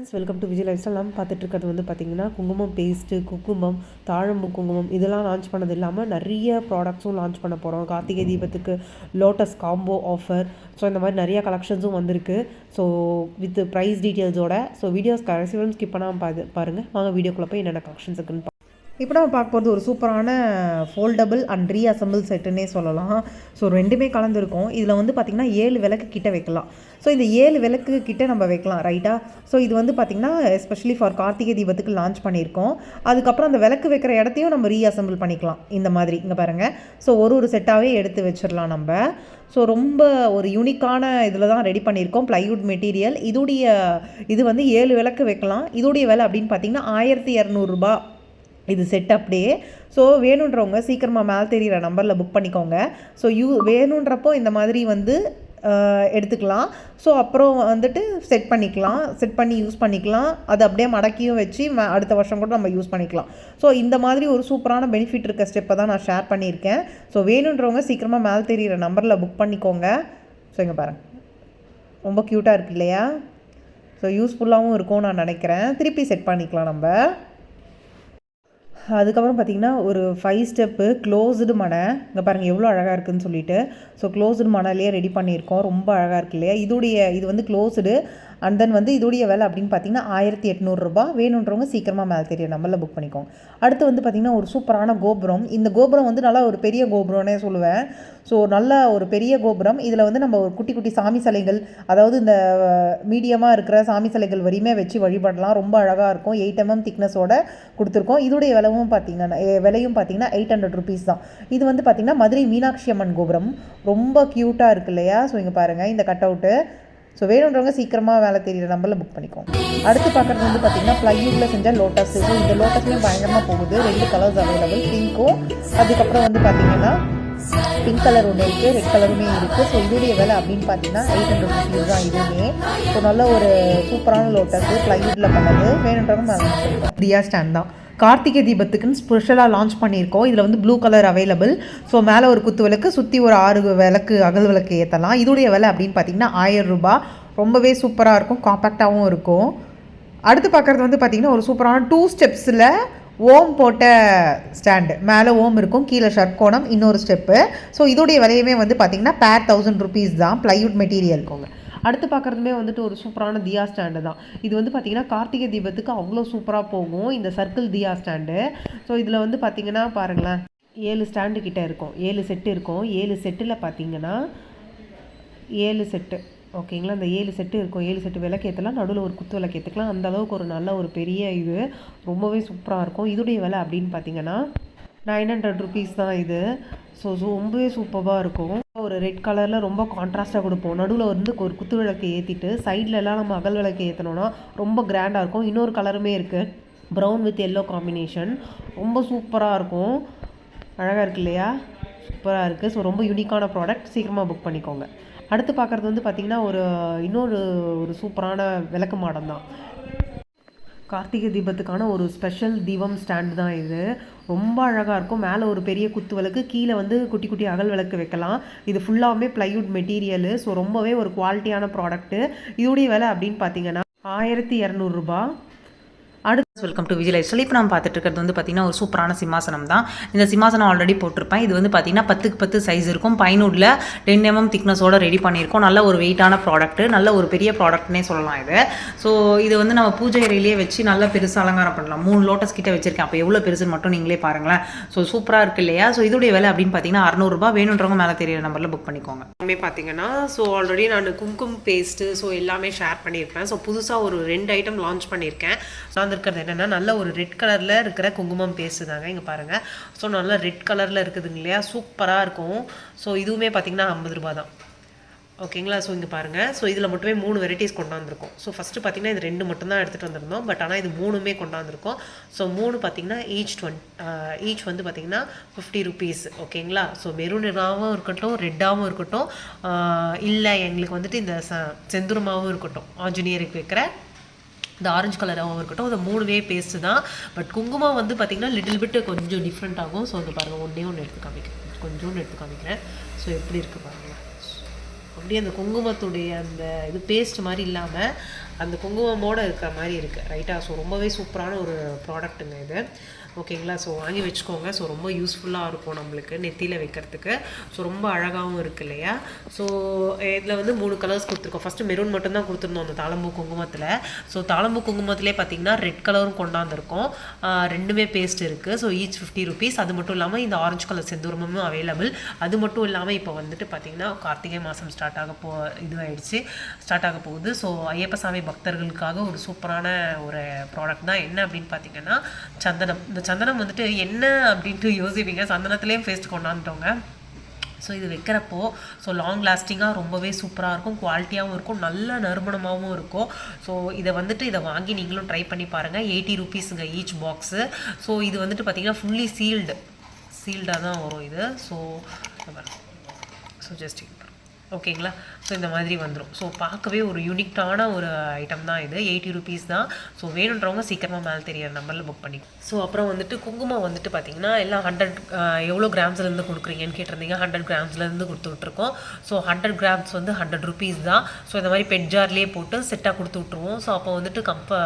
Friends welcome to Vijay life style பார்த்துட்டு இருக்கிறது வந்து பார்த்திங்கன்னா குங்குமம் பேஸ்ட்டு குங்குமம் தாழம்பு குங்குமம் இதெல்லாம் லான்ச் பண்ணது இல்லாமல் நிறைய ப்ராடக்ட்ஸும் லான்ச் பண்ண போகிறோம் கார்த்திகை தீபத்துக்கு லோட்டஸ் காம்போ ஆஃபர் ஸோ இந்த மாதிரி நிறைய கலெக்ஷன்ஸும் வந்திருக்கு. ஸோ வித் ப்ரைஸ் டீட்டெயில்ஸோட ஸோ வீடியோஸ் கடைசி வரும் ஸ்கிப் பண்ணாமல் பாரு பாருங்கள் வாங்க வீடியோக்குள்ளே போய் என்னென்ன கலெக்ஷன்ஸ் இருக்குன்னு இப்போ நம்ம பார்க்க போகிறது ஒரு சூப்பரான ஃபோல்டபுள் அண்ட் ரீஅசம்பிள் செட்டுன்னே சொல்லலாம். ஸோ ரெண்டுமே கலந்துருக்கும். இதில் வந்து பார்த்திங்கன்னா ஏழு விளக்கு கிட்ட வைக்கலாம். ஸோ இந்த ஏழு விளக்கு கிட்ட நம்ம வைக்கலாம் ரைட்டா ஸோ இது வந்து பார்த்திங்கன்னா எஸ்பெஷலி ஃபார் கார்த்திகை தீபத்துக்கு லான்ச் பண்ணியிருக்கோம். அதுக்கப்புறம் அந்த விளக்கு வைக்கிற இடத்தையும் நம்ம ரீஅசம்பிள் பண்ணிக்கலாம் இந்த மாதிரி இங்கே பாருங்கள் ஸோ ஒரு ஒரு செட்டாகவே எடுத்து வச்சிடலாம் நம்ம. ஸோ ரொம்ப ஒரு யூனிக்கான இதில் தான் ரெடி பண்ணியிருக்கோம் ப்ளைவுட் மெட்டீரியல் இதோடைய இது வந்து ஏழு விளக்கு வைக்கலாம். இதோடைய விலை அப்படின்னு பார்த்தீங்கன்னா ஆயிரத்தி இரநூறுபா இது செட் அப்படியே. ஸோ வேணுன்றவங்க சீக்கிரமாக மேலே தெரிகிற நம்பரில் புக் பண்ணிக்கோங்க. ஸோ யூ வேணுன்றப்போ இந்த மாதிரி வந்து எடுத்துக்கலாம். ஸோ அப்புறம் வந்துட்டு செட் பண்ணிக்கலாம். செட் பண்ணி யூஸ் பண்ணிக்கலாம். அது அப்படியே மடக்கியும் வச்சு ம- அடுத்த வருஷம் கூட நம்ம யூஸ் பண்ணிக்கலாம். ஸோ இந்த மாதிரி ஒரு சூப்பரான பெனிஃபிட் இருக்க ஸ்டெப்பை தான் நான் ஷேர் பண்ணியிருக்கேன். ஸோ வேணுன்றவங்க சீக்கிரமாக மேலே தெரிகிற நம்பரில் புக் பண்ணிக்கோங்க. ஸோ இங்கே பாருங்க. ரொம்ப க்யூட்டாக இருக்கு இல்லையா? ஸோ யூஸ்ஃபுல்லாகவும் இருக்கும்னு நான் நினைக்கிறேன். திருப்பி செட் பண்ணிக்கலாம் நம்ம. அதுக்கப்புறம் பார்த்தீங்கன்னா ஒரு ஃபைவ் ஸ்டெப்பு க்ளோஸ்டு மனை. இங்கே பாருங்கள் எவ்வளோ அழகாக இருக்குதுன்னு சொல்லிட்டு. ஸோ க்ளோஸ்டு மனையிலே ரெடி பண்ணியிருக்கோம். ரொம்ப அழகாக இருக்கு இல்லையா? இதோடைய இது வந்து க்ளோஸ்டு அண்ட் தென் வந்து இதோடைய விலை அப்படின்னு பார்த்தீங்கன்னா ஆயிரத்தி எட்நூறுரூபா வேணுன்றவங்க சீக்கிரமாக மேலே தெரிய நம்மளில் புக் பண்ணிக்கோங்க. அடுத்து வந்து பார்த்திங்கன்னா ஒரு சூப்பரான கோபுரம். இந்த கோபுரம் வந்து நல்லா ஒரு பெரிய கோபுரம்னே சொல்லுவேன். ஸோ நல்ல ஒரு பெரிய கோபுரம். இதில் வந்து நம்ம ஒரு குட்டி குட்டி சாமி சிலைகள் அதாவது இந்த மீடியமாக இருக்கிற சாமி சிலைகள் வரையுமே வச்சு வழிபடலாம். ரொம்ப அழகாக இருக்கும். எயிட் எம்எம் திக்னஸோட கொடுத்துருக்கோம். இதோடைய விலையும் பார்த்தீங்கன்னா விலையும் பார்த்தீங்கன்னா எயிட் ஹண்ட்ரட் ருபீஸ் தான். இது வந்து பார்த்திங்கன்னா மதுரை மீனாட்சி அம்மன் கோபுரம். ரொம்ப க்யூட்டாக இருக்கு இல்லையா? ஸோ இங்கே பாருங்கள் இந்த கட் அவுட்டு ஸோ வேணுன்றவங்க சீக்கிரமாக வேலை தெரியிற நம்பரில் புக் பண்ணிக்கோங்க. அடுத்து பார்க்குறது வந்து பார்த்தீங்கன்னா ப்ளைவுட்டில் செஞ்ச லோட்டஸ் ஸோ இந்த லோட்டஸ்லேயும் பயங்கரமாக போகுது. ரெண்டு கலர்ஸ் அவைலபிள் பிங்க்கும் அதுக்கப்புறம் வந்து பார்த்தீங்கன்னா பிங்க் கலர் ஒன்று இருக்குது ரெட் கலருமே இருக்குது ஸோ இதோடைய விலை அப்படின்னு பார்த்தீங்கன்னா எயிட் ஹண்ட்ரட் ருபீஸ் தான் இதுவுமே. ஸோ நல்ல ஒரு சூப்பரான லோட்டஸ் ப்ளைவுட்டில் பண்ணது. வேணுன்றவங்க ஃப்ரீயாக ஸ்டாண்ட் தான். கார்த்திகை தீபத்துக்குன்னு ஸ்பெஷலாக லான்ச் பண்ணியிருக்கோம். இதில் வந்து ப்ளூ கலர் அவைலபிள் ஸோ மேலே ஒரு குத்து விளக்கு சுற்றி ஒரு ஆறு விளக்கு அகல் விளக்கு ஏற்றலாம் இதோடைய விலை அப்படின்னு பார்த்தீங்கன்னா ஆயிரம் ரூபாய். ரொம்பவே சூப்பராக இருக்கும். காம்பேக்டாகவும் இருக்கும். அடுத்து பார்க்குறது வந்து பார்த்திங்கன்னா ஒரு சூப்பரான டூ ஸ்டெப்ஸில் ஓம் போட்ட ஸ்டாண்டு மேலே ஓம் இருக்கும் கீழே ஷர்க்கோணம் இன்னொரு ஸ்டெப்பு ஸோ இதோடைய விலையுமே வந்து பார்த்திங்கன்னா பேர் தௌசண்ட் ருபீஸ் தான். ப்ளைவுட் மெட்டீரியல் இருக்குங்க அடுத்து பார்க்குறதுமே வந்துட்டு ஒரு சூப்பரான தியா ஸ்டாண்டு தான். இது வந்து பார்த்திங்கன்னா கார்த்திகை தீபத்துக்கு அவ்வளோ சூப்பராக போகும். இந்த சர்க்கிள் தியா ஸ்டாண்டு. ஸோ இதில் வந்து பார்த்திங்கன்னா பாருங்களேன் ஏழு ஸ்டாண்டு கிட்ட இருக்கும். ஏழு செட்டு இருக்கும். ஏழு செட்டில் பார்த்தீங்கன்னா ஏழு செட்டு ஓகேங்களா? அந்த ஏழு செட்டு இருக்கும். ஏழு செட்டு விளக்கேற்றலாம் நடுவில் ஒரு குத்து விளக்கேற்றுக்கலாம் அந்த அளவுக்கு ஒரு நல்ல ஒரு பெரிய இது. ரொம்பவே சூப்பராக இருக்கும். இதோடைய விலை அப்படின்னு பார்த்தீங்கன்னா நைன் ஹண்ட்ரட் ருபீஸ் தான் இது. ஸோ ரொம்பவே சூப்பராக இருக்கும். ஒரு ரெட் கலரில் ரொம்ப கான்ட்ராஸ்ட்டாக கொடுப்போம். நடுவில் வந்து ஒரு குத்து விளக்கு ஏற்றிட்டு சைட்லலாம் எல்லாம் நம்ம அகல் விளக்கு ஏற்றினோன்னா ரொம்ப கிராண்டாக இருக்கும். இன்னொரு கலருமே இருக்குது ப்ரௌன் வித் எல்லோ காம்பினேஷன் ரொம்ப சூப்பராக இருக்கும். அழகாக இருக்கு இல்லையா? சூப்பராக இருக்குது ஸோ ரொம்ப யூனிக்கான ப்ராடக்ட் சீக்கிரமாக புக் பண்ணிக்கோங்க. அடுத்து பார்க்குறது வந்து பார்த்திங்கன்னா ஒரு இன்னொரு ஒரு சூப்பரான விளக்கு மாடம் தான் கார்த்திகை தீபத்துக்கான ஒரு ஸ்பெஷல் தீபம் ஸ்டாண்ட் தான் இது. ரொம்ப அழகாக இருக்கும். மேலே ஒரு பெரிய குத்து விளக்கு கீழே வந்து குட்டி குட்டி அகல் விளக்கு வைக்கலாம். இது ஃபுல்லாகவே ப்ளைவுட் மெட்டீரியலு ஸோ ரொம்பவே ஒரு குவாலிட்டியான ப்ராடக்ட்டு இதோடைய விலை அப்படின்னு பார்த்தீங்கன்னா ஆயிரத்தி இரநூறுபா அடுத்து வெல்கம் டு விஜய் லைஃப் இப்போ நம்ம பார்த்துட்டு இருக்கிறது வந்து பார்த்தீங்கன்னா ஒரு சூப்பரான சிம்மாசனம் தான். இந்த சிம்மாசனம் ஆல்ரெடி போட்டிருப்பேன். இது வந்து பார்த்தீங்கன்னா பத்துக்கு பத்து சைஸ் இருக்கும். பைனூடில் டென் எம்எம் திக்னஸோட ரெடி பண்ணியிருக்கோம். நல்ல ஒரு வெயிட்டான ப்ராடக்ட் நல்ல ஒரு பெரிய ப்ராடக்ட்னே சொல்லலாம் இது. ஸோ இது வந்து நம்ம பூஜை அறையிலேயே வச்சு நல்லா பெருசு அலங்காரம் பண்ணலாம். மூணு லோட்டஸ் கிட்ட வச்சிருக்கேன். அப்போ எவ்வளோ பெருசுன்னு மட்டும் நீங்களே பாருங்களேன். ஸோ சூப்பராக இருக்கு இல்லையா? ஸோ இதோடைய விலை அப்படின்னு பார்த்தீங்கன்னா அறநூறுபா வேணுன்றவங்க மேலே தெரியிற நம்பரில் புக் பண்ணிக்கோங்க. எல்லாமே பார்த்தீங்கன்னா ஸோ ஆல்ரெடி நான் கும்கும் பேஸ்ட்டு ஸோ எல்லாமே ஷேர் பண்ணியிருப்பேன் ஸோ புதுசாக ஒரு ரெண்டு ஐட்டம் லான்ச் பண்ணியிருக்கேன். ஸோ அந்த இருக்கிறது என்னென்னா நல்ல ஒரு ரெட் கலரில் இருக்கிற குங்குமம் பேசுதாங்க இங்கே பாருங்கள் ஸோ நல்ல ரெட் கலரில் இருக்குதுங்க இல்லையா? சூப்பராக இருக்கும். ஸோ இதுவுமே பார்த்தீங்கன்னா ஐம்பது ரூபா தான். ஓகேங்களா ஸோ இங்கே பாருங்கள் ஸோ இதில் மட்டுமே மூணு வெரைட்டிஸ் கொண்டாந்துருக்கோம் ஸோ ஃபஸ்ட்டு பார்த்திங்கன்னா இது ரெண்டு மட்டும்தான் எடுத்துகிட்டு வந்திருந்தோம். பட் ஆனால் இது மூணுமே கொண்டாந்துருக்கோம் ஸோ மூணு பார்த்தீங்கன்னா ஈச் டுவென் ஈச் வந்து பார்த்திங்கன்னா ஃபிஃப்டி ருபீஸ் ஓகேங்களா ஸோ மெரூனாகவும் இருக்கட்டும் ரெட்டாகவும் இருக்கட்டும். இல்லை எங்களுக்கு வந்துட்டு இந்த ச செந்துருமாவும் இருக்கட்டும். ஆஞ்சநேயருக்கு வைக்கிற இந்த ஆரஞ்சு கலராகவும் இருக்கட்டும். அது மூணுமே பேஸ்ட்டு தான். பட் குங்குமம் வந்து பார்த்திங்கன்னா லிட்டில் பிட்டு கொஞ்சம் டிஃப்ரெண்ட் ஆகும். ஸோ வந்து பாருங்கள் ஒன்றே ஒன்று எடுத்து காமிக்கிறேன். கொஞ்சோண்டு எடுத்து காமிக்கிறேன். ஸோ எப்படி இருக்குது பாருங்கள் அப்படியே அந்த குங்குமத்துடைய அந்த இது பேஸ்ட் மாதிரி இல்லாமல் அந்த குங்குமமோடு இருக்கிற மாதிரி இருக்குது ரைட்டாக ஸோ ரொம்பவே சூப்பரான ஒரு ப்ராடக்ட்டுங்க இது. ஓகேங்களா ஸோ வாங்கி வச்சுக்கோங்க. ஸோ ரொம்ப யூஸ்ஃபுல்லாக இருக்கும் நம்மளுக்கு நெத்தியில் வைக்கிறதுக்கு. ஸோ ரொம்ப அழகாகவும் இருக்குது இல்லையா? ஸோ இதில் வந்து மூணு கலர்ஸ் கொடுத்துருக்கோம். ஃபஸ்ட்டு மெரூன் மட்டும்தான் கொடுத்துருந்தோம் அந்த தாளம்பூ குங்குமத்தில். ஸோ தாளம்பூ குங்குமத்திலே பார்த்தீங்கன்னா ரெட் கலரும் கொண்டாந்துருக்கோம். ரெண்டுமே பேஸ்ட் இருக்குது ஸோ ஈச் ஃபிஃப்டி ருபீஸ் அது மட்டும் இல்லாமல் இந்த ஆரஞ்சு கலர் செந்தூரமும் அவைலபிள் அது மட்டும் இல்லாமல் இப்போ வந்துட்டு பார்த்தீங்கன்னா கார்த்திகை மாதம் ஸ்டார்ட் ஆக போ இதுவாயிடுச்சு ஸ்டார்ட் ஆக போகுது. ஸோ ஐயப்ப சாமி பக்தர்களுக்காக ஒரு சூப்பரான ஒரு ப்ராடக்ட் தான். என்ன அப்படின்னு பார்த்தீங்கன்னா சந்தனம். இந்த சந்தனம் வந்துட்டு என்ன அப்படின்ட்டு யோசிப்பீங்க. சந்தனத்துலேயும் ஃபேஸ்ட் கொண்டாந்துட்டோங்க. ஸோ இது வைக்கிறப்போ ஸோ லாங் லாஸ்டிங்காக ரொம்பவே சூப்பராக இருக்கும். குவாலிட்டியாகவும் இருக்கும். நல்ல நறுமணமாகவும் இருக்கும். ஸோ இதை வந்துட்டு இதை வாங்கி நீங்களும் ட்ரை பண்ணி பாருங்கள் எயிட்டி ருபீஸுங்க ஈச் பாக்ஸு ஸோ இது வந்துட்டு பார்த்தீங்கன்னா ஃபுல்லி சீல்டு சீல்டாக தான் வரும் இது. ஸோ ஸோ ஜஸ்ட் ஓகேங்களா? ஸோ இந்த மாதிரி வந்துடும் ஸோ பார்க்கவே ஒரு யூனிக்டான ஒரு ஐட்டம் தான் இது. எயிட்டி ருபீஸ் தான். ஸோ வேணுன்றவங்க சீக்கிரமாக மேலே தெரியிற நம்பரில் புக் பண்ணி ஸோ அப்புறம் வந்துட்டு குங்குமம் வந்துட்டு பார்த்தீங்கன்னா எல்லாம் ஹண்ட்ரட் எவ்வளோ கிராம்ஸ்லேருந்து கொடுக்குறீங்கன்னு கேட்டிருந்தீங்க. ஹண்ட்ரட் கிராம்ஸ்லேருந்து கொடுத்துட்ருக்கோம் ஸோ ஹண்ட்ரட் கிராம்ஸ் வந்து ஹண்ட்ரட் ருபீஸ் தான். ஸோ இந்த மாதிரி பெட் ஜார்லேயே போட்டு செட்டாக கொடுத்து விட்ருவோம் ஸோ அப்போ வந்துட்டு கம்ப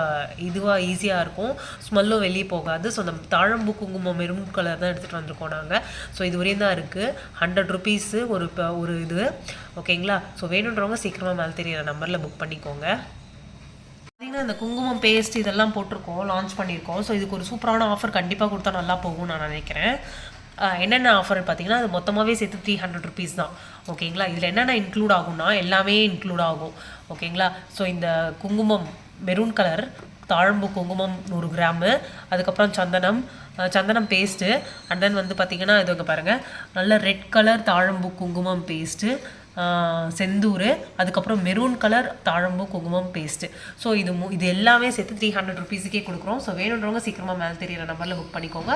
இதுவாக ஈஸியாக இருக்கும். ஸ்மெல்லும் வெளியே போகாது. ஸோ அந்த தாழம்பு குங்குமம் மெரூன் கலர் தான் எடுத்துகிட்டு வந்திருக்கோம் நாங்கள் ஸோ இது வரையும் தான் இருக்குது ஹண்ட்ரட் ருபீஸு ஒரு இப்போ ஒரு இது. ஓகேங்களா? ஸோ வேணுன்றவங்க சீக்கிரமாக மேலே தெரியிற நம்பரில் புக் பண்ணிக்கோங்க. பார்த்தீங்கன்னா இந்த குங்குமம் பேஸ்ட் இதெல்லாம் போட்டிருக்கோம் லான்ச் பண்ணியிருக்கோம். ஸோ இதுக்கு ஒரு சூப்பரான ஆஃபர் கண்டிப்பாக கொடுத்தா நல்லா போகும் நான் நினைக்கிறேன். என்னென்ன ஆஃபர் பார்த்தீங்கன்னா அது மொத்தமாகவே சேர்த்து த்ரீ ஹண்ட்ரட் ருபீஸ் தான். ஓகேங்களா? இதில் என்னென்ன இன்க்ளூட் ஆகும்னா எல்லாமே இன்க்ளூட் ஆகும். ஓகேங்களா? ஸோ இந்த குங்குமம் மெரூன் கலர் தாழம்பு குங்குமம் நூறு கிராமு அதுக்கப்புறம் சந்தனம் சந்தனம் பேஸ்ட்டு அண்ட் தென் வந்து பார்த்திங்கன்னா இது இங்கே பாருங்கள் நல்ல ரெட் கலர் தாழம்பு குங்குமம் பேஸ்ட்டு செந்தூர் அதுக்கப்புறம் மெரூன் கலர் தாழம்பூ குங்குமம் பேஸ்ட்டு ஸோ இது மு- இது எல்லாமே சேர்த்து த்ரீ ஹண்ட்ரட் ருபீஸுக்கே கொடுக்குறோம். ஸோ வேணுன்றவங்க சீக்கிரமாக மேலே தெரியிற நம்பரில் புக் பண்ணிக்கோங்க.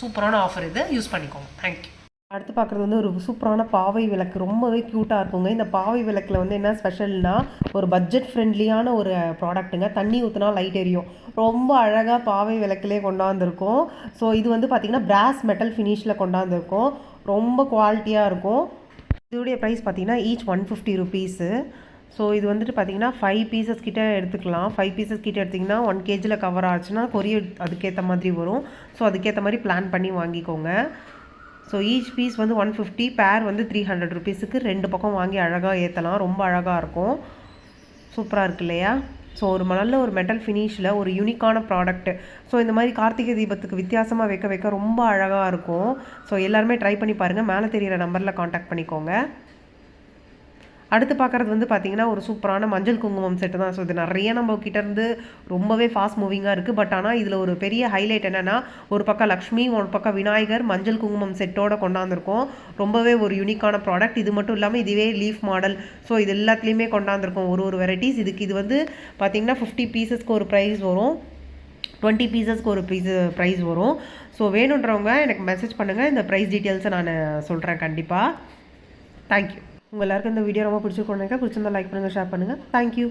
சூப்பரான ஆஃபர் இது. யூஸ் பண்ணிக்கோங்க. தேங்க்யூ அடுத்து பார்க்குறது வந்து ஒரு சூப்பரான பாவை விளக்கு. ரொம்பவே க்யூட்டாக இருக்குங்க. இந்த பாவை விளக்கில் வந்து என்ன ஸ்பெஷல்னா ஒரு பட்ஜெட் ஃப்ரெண்ட்லியான ஒரு ப்ராடக்ட்டுங்க தண்ணி ஊற்றினா லைட் எரியும். ரொம்ப அழகாக பாவை விளக்கிலே கொண்டாந்துருக்கோம். ஸோ இது வந்து பார்த்திங்கன்னா பிராஸ் மெட்டல் ஃபினிஷில் கொண்டாந்துருக்கோம். ரொம்ப குவாலிட்டியாக இருக்கும். இதோடைய ப்ரைஸ் பார்த்தீங்கன்னா each one fifty rupees so இது வந்துட்டு பார்த்தீங்கன்னா ஃபைவ் பீசஸ் கிட்டே எடுத்துக்கலாம். ஃபைவ் பீசஸ் கிட்டே எடுத்திங்கன்னா ஒன் கேஜியில் கவர் ஆச்சுன்னா கொரியர் அதுக்கேற்ற மாதிரி வரும். ஸோ அதுக்கேற்ற மாதிரி பிளான் பண்ணி வாங்கிக்கோங்க. ஸோ ஈச் பீஸ் வந்து ஒன் ஃபிஃப்டி பேர் வந்து த்ரீ ஹண்ட்ரட் ருபீஸுக்கு ரெண்டு பக்கம் வாங்கி அழகாக ஏற்றலாம் ரொம்ப அழகாக இருக்கும். சூப்பராக இருக்கு இல்லையா? ஸோ ஒரு நல்ல ஒரு மெட்டல் ஃபினிஷில் ஒரு யூனிக்கான ப்ராடக்ட்டு ஸோ இந்த மாதிரி கார்த்திகை தீபத்துக்கு வித்தியாசமாக வைக்க வைக்க ரொம்ப அழகாக இருக்கும். ஸோ எல்லாருமே ட்ரை பண்ணி பாருங்கள் மேலே தெரியிற நம்பரில் காண்டாக்ட் பண்ணிக்கோங்க. அடுத்து பார்க்குறது வந்து பார்த்தீங்கன்னா ஒரு சூப்பரான மஞ்சள் குங்குமம் செட்டு தான். ஸோ இது நிறைய நம்ம கிட்டேருந்து ரொம்பவே ஃபாஸ்ட் மூவிங்காக இருக்குது பட் ஆனால் இதில் ஒரு பெரிய ஹைலைட் என்னென்னா ஒரு பக்கம் லக்ஷ்மி ஒரு பக்கம் விநாயகர் மஞ்சள் குங்குமம் செட்டோட கொண்டாந்துருக்கோம். ரொம்பவே ஒரு யூனிக்கான ப்ராடக்ட் இது மட்டும் இல்லாமல் இதுவே லீஃப் மாடல் ஸோ இது எல்லாத்துலேயுமே கொண்டாந்துருக்கோம் ஒரு ஒரு வெரைட்டிஸ் இதுக்கு இது வந்து பார்த்தீங்கன்னா ஃபிஃப்டி பீசஸ்க்கு ஒரு ப்ரைஸ் வரும். டுவெண்ட்டி பீசஸ்க்கு ஒரு பீஸ் ப்ரைஸ் வரும். ஸோ வேணுன்றவங்க எனக்கு மெசேஜ் பண்ணுங்கள் இந்த ப்ரைஸ் டீட்டெயில்ஸை நான் சொல்கிறேன் கண்டிப்பாக தேங்க்யூ உங்கள் எல்லாருக்கும் இந்த வீடியோ ரொம்ப பிடிச்சிருக்கோம் நினைக்கிறேன். பிடிச்சிருந்தா லைக் பண்ணுங்கள் ஷேர் பண்ணுங்கள் தேங்க்யூ